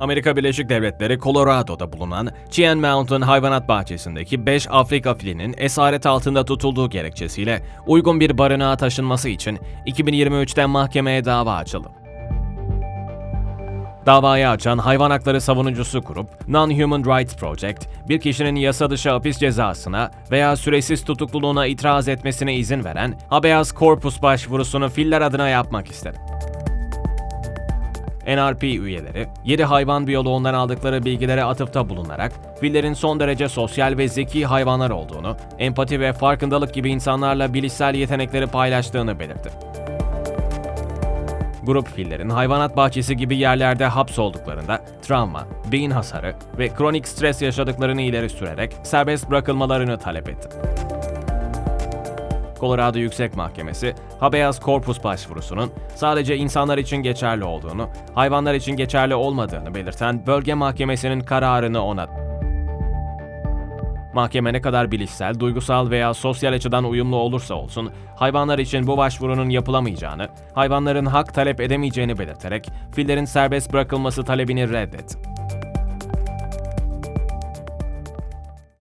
Amerika Birleşik Devletleri Colorado'da bulunan Cheyenne Mountain Hayvanat Bahçesi'ndeki 5 Afrika filinin esaret altında tutulduğu gerekçesiyle uygun bir barınağa taşınması için 2023'ten mahkemeye dava açıldı. Davayı açan hayvan hakları savunucusu grup, Non-Human Rights Project, bir kişinin yasa dışı hapis cezasına veya süresiz tutukluluğuna itiraz etmesine izin veren habeas corpus başvurusunu filler adına yapmak istedi. NRP üyeleri, 7 hayvan biyoloğundan aldıkları bilgilere atıfta bulunarak, fillerin son derece sosyal ve zeki hayvanlar olduğunu, empati ve farkındalık gibi insanlarla bilişsel yetenekleri paylaştığını belirtti. Grup fillerin hayvanat bahçesi gibi yerlerde hapsolduklarında travma, beyin hasarı ve kronik stres yaşadıklarını ileri sürerek serbest bırakılmalarını talep etti. Colorado Yüksek Mahkemesi, habeas corpus başvurusunun sadece insanlar için geçerli olduğunu, hayvanlar için geçerli olmadığını belirten bölge mahkemesinin kararını onadı. Mahkeme ne kadar bilişsel, duygusal veya sosyal açıdan uyumlu olursa olsun, hayvanlar için bu başvurunun yapılamayacağını, hayvanların hak talep edemeyeceğini belirterek, fillerin serbest bırakılması talebini reddetti.